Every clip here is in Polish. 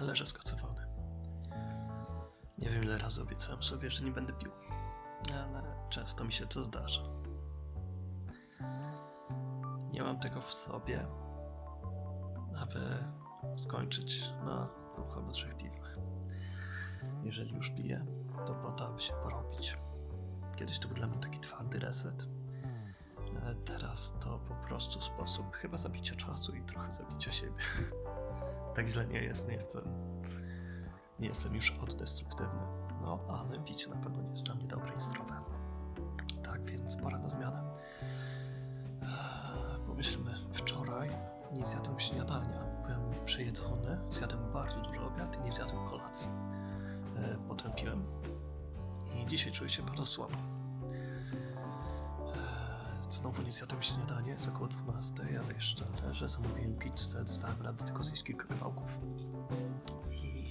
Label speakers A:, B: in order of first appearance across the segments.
A: Leżę skocowany. Nie wiem ile razy obiecałem sobie, że nie będę pił. Ale często mi się to zdarza. Nie mam tego w sobie, aby skończyć na dwóch albo trzech piwach. Jeżeli już piję, to po to, aby się porobić. Kiedyś to był dla mnie taki twardy reset. Teraz to po prostu sposób chyba zabicia czasu i trochę zabicia siebie. tak źle nie jest, nie jestem. Nie jestem już oddestruktywny. No, ale picie na pewno nie jest dla mnie dobre i zdrowe. Tak więc pora na zmianę. Pomyślmy, wczoraj nie zjadłem śniadania. Byłem przejedzony, zjadłem bardzo dużo obiad i nie zjadłem kolacji. Eee, Potem piłem i dzisiaj czuję się bardzo słabo. Znowu nie zjadłem śniadanie, jest około 12, ale jeszcze leżę, zamówiłem pizzę, zdałem radę tylko zjeść kilka kawałków. I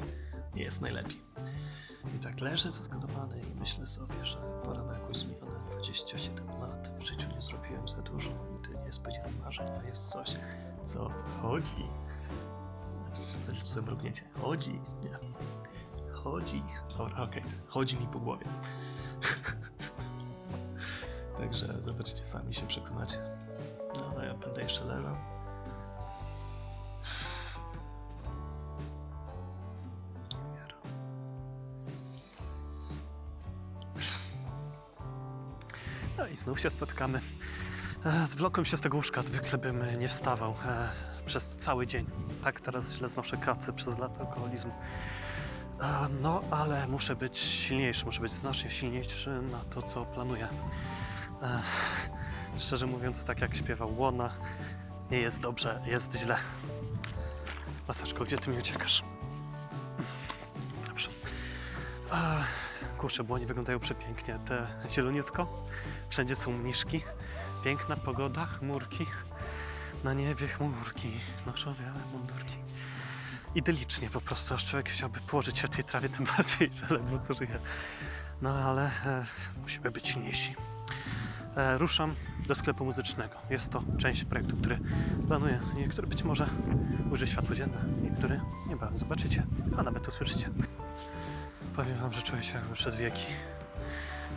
A: nie jest najlepiej. I tak leżę zeskodowany i myślę sobie, że pora na jakąś zmianę. 27 lat, w życiu nie zrobiłem za dużo, nigdy nie spełniłem marzeń, a jest coś, co chodzi. Zaliczyłem mrugnięcie. Chodzi, nie. Chodzi. Dobra, okej. Chodzi mi po głowie. Także zobaczcie, sami się przekonacie. No, a ja będę jeszcze leżał. No i znów się spotkamy. E, Zwlokłem się z tego łóżka, zwykle bym nie wstawał e, przez cały dzień. Tak, teraz źle znoszę kacy przez lata alkoholizmu. E, No, ale muszę być silniejszy, muszę być znacznie silniejszy na to, co planuję. Szczerze mówiąc, tak jak śpiewał Łona, nie jest dobrze, jest źle. Maseczko, gdzie ty mi uciekasz? Dobrze. Kurczę, bo oni wyglądają przepięknie. Te zieloniutko, wszędzie są mniszki, piękna pogoda, chmurki, na niebie chmurki, noszą białe mundurki. Idylicznie po prostu, aż człowiek chciałby położyć się w tej trawie, tym bardziej, że ledwo co żyje. No ale e, musimy być silniejsi. E, ruszam do sklepu muzycznego. Jest to część projektu, który planuję i który być może ujrzy światło dzienne i który niebawem zobaczycie, a nawet usłyszycie. Powiem wam, że czuję się jakbym przed wieki.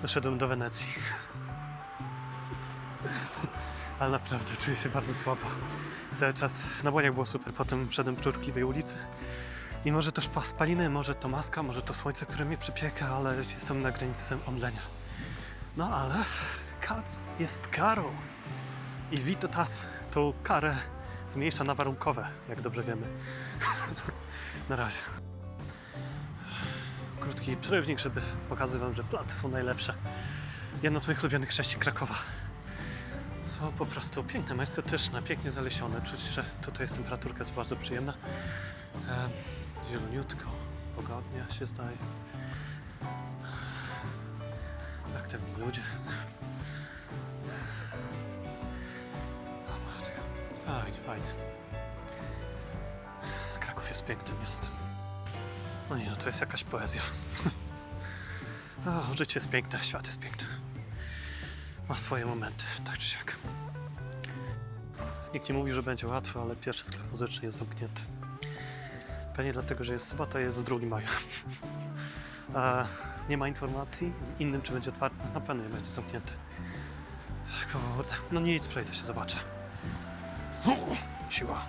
A: Doszedłem do Wenecji. Ale naprawdę czuję się bardzo słabo. Cały czas na błoniach było super, potem wszedłem po urkliwej ulicy. I może to spaliny, może to maska, może to słońce, które mnie przypieka, ale jestem na granicy omdlenia. No ale kac jest karą. I Vitotas tą karę zmniejsza na warunkowe, jak dobrze wiemy. na razie. Krótki przerywnik, żeby pokazać wam, że platy są najlepsze. Jedna z moich ulubionych części Krakowa. Są po prostu piękne, estetyczne, pięknie zalesione. Czuć, że tutaj jest temperaturka jest bardzo przyjemna. E, zieloniutko, pogodnie się zdaje. Aktywni ludzie. Fajnie, fajnie. Kraków jest pięknym miastem. No nie, no to jest jakaś poezja. O, życie jest piękne, świat jest piękny. Ma swoje momenty, tak czy siak. Nikt nie mówi, że będzie łatwo, ale pierwszy sklep muzyczny jest zamknięty. Pewnie dlatego, że jest sobota, jest 2 maja. E, nie ma informacji innym, czy będzie otwarty. Na pewno nie będzie zamknięty. Kurde. No nic, przejdę się, zobaczę. Siła.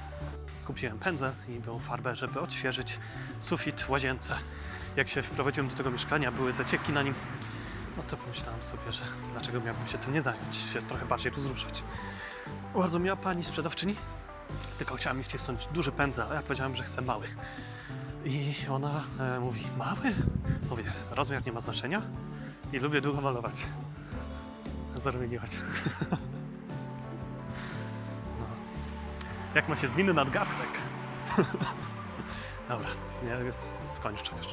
A: Kupiłem pędzel i białą farbę, żeby odświeżyć sufit w łazience. Jak się wprowadziłem do tego mieszkania, były zacieki na nim. No to pomyślałem sobie, że dlaczego miałbym się tym nie zająć, się trochę bardziej rozruszać. Bardzo miła pani sprzedawczyni, tylko chciała mi wcisnąć duży pędzel, a ja powiedziałem, że chcę mały. I ona e, mówi, mały? Mówię, rozmiar nie ma znaczenia i lubię długo malować. Zarumieniłaś. no. Jak ma się zwinny nadgarstek? Dobra, ja już skończę już.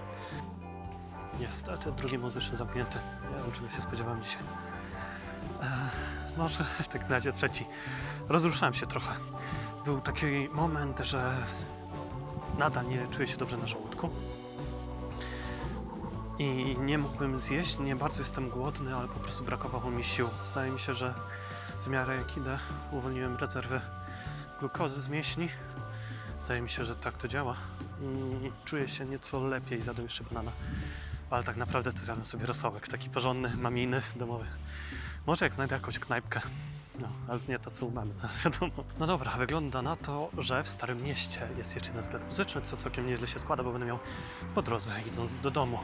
A: Niestety, drugi muzyczny zamknięty. Nie wiem, czego się spodziewałem dzisiaj. E, może w takim razie trzeci. Rozruszałem się trochę. Był taki moment, że nadal nie czuję się dobrze na żołądku. I nie mógłbym zjeść, nie bardzo jestem głodny, ale po prostu brakowało mi sił. Zdaje mi się, że w miarę jak idę, uwolniłem rezerwy glukozy z mięśni. Wydaje mi się, że tak to działa i czuję się nieco lepiej, zjadłem jeszcze banana. Ale tak naprawdę to zjadłem sobie rosołek, taki porządny, mamijny, domowy. Może jak znajdę jakąś knajpkę. No, ale nie to, co u mamy, wiadomo. No dobra, wygląda na to, że w Starym Mieście jest jeszcze jeden sklep muzyczny, co całkiem nieźle się składa, bo będę miał po drodze, idąc do domu.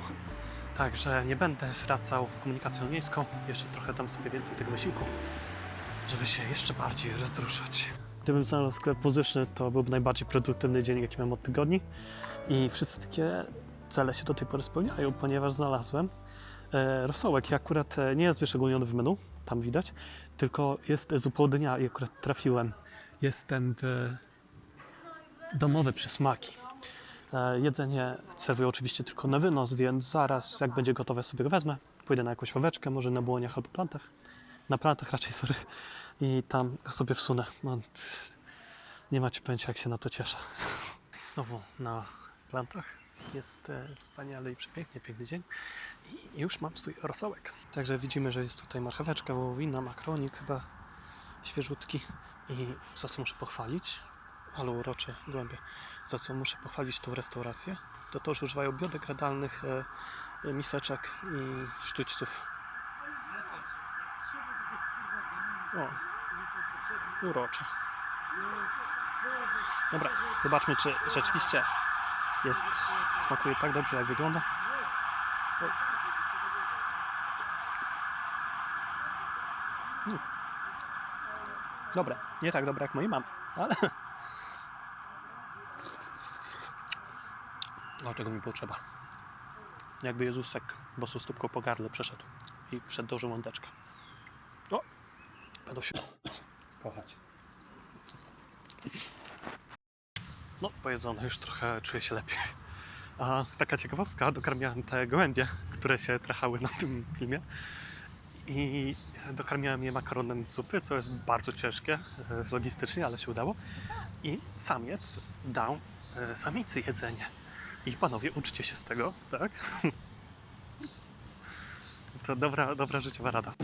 A: Także nie będę wracał komunikacją miejską, jeszcze trochę tam sobie więcej tego wysiłku, żeby się jeszcze bardziej rozruszać. Gdybym znalazł sklep muzyczny, to byłby najbardziej produktywny dzień, jaki miałem od tygodni i wszystkie cele się do tej pory spełniają, ponieważ znalazłem e, rosołek i akurat e, nie jest wyszczególniony w menu, tam widać, tylko jest zupełnie dnia i akurat trafiłem. Jestem w domowe przysmaki. E, jedzenie serwuję oczywiście tylko na wynos, więc zaraz jak będzie gotowe sobie go wezmę. Pójdę na jakąś ławeczkę, może na błoniach albo plantach. Na plantach raczej, sorry. I tam sobie wsunę. No, nie macie pojęcia jak się na to cieszę. I znowu na plantach. Jest e, wspaniale i przepięknie, piękny dzień. I już mam swój rosołek. Także widzimy, że jest tutaj marcheweczka, wołowina, makronik chyba świeżutki. I za co muszę pochwalić, ale urocze głębie, za co muszę pochwalić tą restaurację, to to, że używają biodegradalnych e, e, miseczek i sztućców. O, urocze. Dobra, zobaczmy, czy rzeczywiście jest, smakuje tak dobrze, jak wygląda. Mm. Dobre, nie tak dobre jak mojej mamy, ale... O, tego mi potrzeba. Jakby Jezusek bosą stópką po gardle przeszedł i wszedł do żołądeczka. O! Będą się kochać. No, pojedzone, już trochę czuję się lepiej. A taka ciekawostka, dokarmiałem te gołębie, które się trachały na tym filmie i dokarmiałem je makaronem zupy, co jest bardzo ciężkie e, logistycznie, ale się udało. I samiec dał e, samicy jedzenie. I panowie, uczcie się z tego, tak? To dobra, dobra życiowa rada.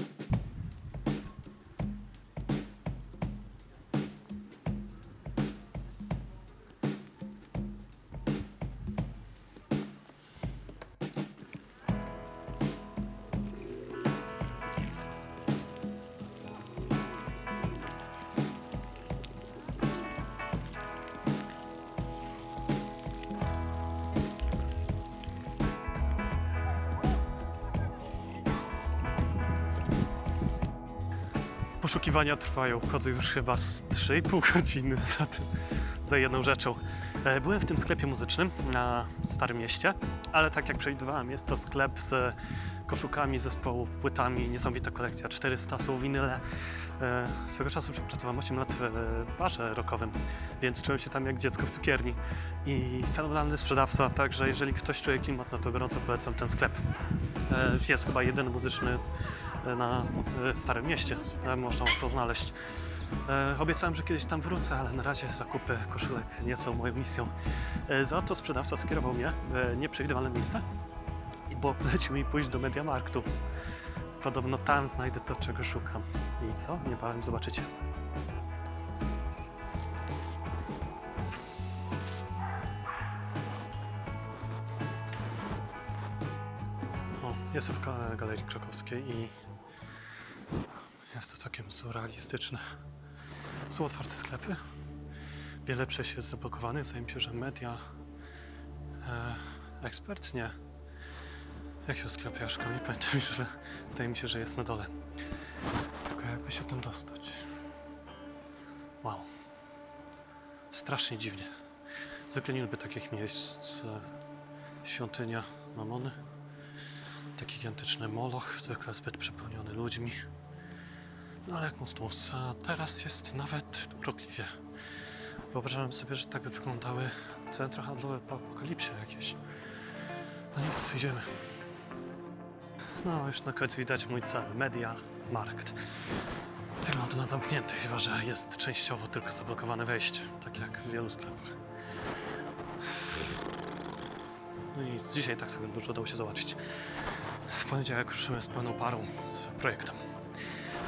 A: Poszukiwania trwają. Chodzę już chyba z 3,5 godziny za, tym, za jedną rzeczą. E, Byłem w tym sklepie muzycznym na Starym Mieście, ale tak jak przewidywałem, jest to sklep z koszukami zespołów, płytami, niesamowita kolekcja, 400 są winyle. E, Swego czasu przepracowałem 8 lat w e, barze rockowym, więc czułem się tam jak dziecko w cukierni. I fenomenalny sprzedawca, także jeżeli ktoś czuje klimat, no to gorąco polecam ten sklep. Jest chyba jedyny muzyczny na Starym Mieście. E, Można to znaleźć. E, Obiecałem, że kiedyś tam wrócę, ale na razie zakupy koszulek nie są moją misją. E, Za to sprzedawca skierował mnie w nieprzewidywalne miejsce, bo polecił mi pójść do Mediamarktu. Podobno tam znajdę to, czego szukam. I co? Niebawem zobaczycie. O, jestem w ga- Galerii Krakowskiej i całkiem surrealistyczne. Są otwarte sklepy. Wiele przejść jest zablokowanych. Zdaje mi się, że media. E, ekspert? Nie. Jak się sklep ja szukam? Nie pamiętam już, ale zdaje mi się, że jest na dole. Tylko jakby się tam dostać. Wow. Strasznie dziwnie. Zwykle nie lubię takich miejsc. E, świątynia Mamony. Taki gigantyczny moloch, zwykle zbyt przepełniony ludźmi. Ale jak mustus, a teraz jest nawet urokliwie. Wyobrażałem sobie, że tak by wyglądały centra handlowe po apokalipsie jakieś. No nic, idziemy. No, już na końcu widać mój cel. Media Markt. Wygląda na zamknięty, chyba że jest częściowo tylko zablokowane wejście, tak jak w wielu sklepach. No i dzisiaj tak sobie dużo udało się załatwić. W poniedziałek ruszymy z pełną parą z projektem.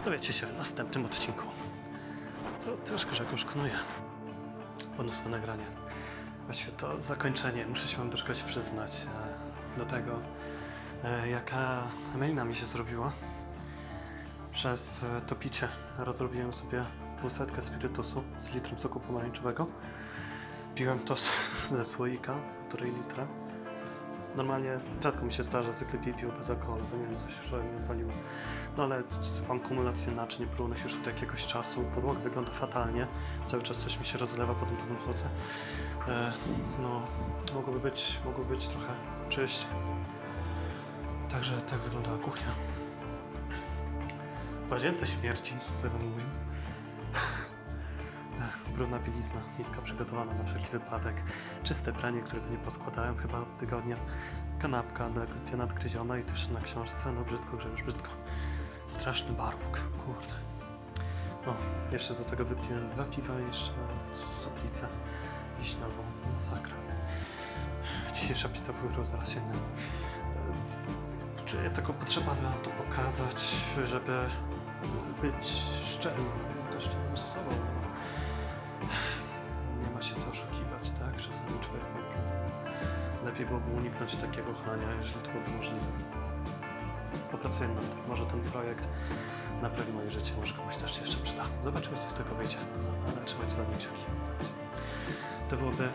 A: Dowiecie się w następnym odcinku. Co troszkę, że już konuję. Bonus do nagrania. Właściwie to zakończenie, muszę się wam troszkę się przyznać e, do tego, e, jaka melina mi się zrobiła. Przez e, to picie rozrobiłem sobie półsetkę spirytusu z litrem soku pomarańczowego. Piłem to z, ze słoika, półtorej litra. Normalnie rzadko mi się zdarza, zwykle piję piwo bez alkoholu, bo nie wiem, coś wczoraj mnie odwaliło. No ale mam kumulację naczyń, prunych już od jakiegoś czasu. Podłoga wygląda fatalnie. Cały czas coś mi się rozlewa po tym, potem chodzę. E, no, mogłoby być, mogłoby być trochę czyściej. Także tak wyglądała kuchnia. W łazience śmierci, co mówił. Brudna bielizna, miska przygotowana na wszelki wypadek. Czyste pranie, którego nie poskładałem chyba od tygodnia. Kanapka delikatnie nadgryziona i też na książce, no brzydko, że już brzydko. Straszny barwóg, kurde. No, jeszcze do tego wypiłem dwa piwa jeszcze suplicę wiśniową. Masakra. Dzisiejsza pizza powróciła zaraz sięgnę. Czuję taką potrzebę, aby to pokazać, żeby być szczerym z wami, to szczerym ze sobą. Lepiej byłoby uniknąć takiego chrania, jeżeli to byłoby możliwe. Popracujemy nad tym. Może ten projekt naprawi moje życie, może komuś też się jeszcze przyda. Zobaczymy, co z tego wyjdzie. Ale trzymajcie za mnie kciuki. To byłoby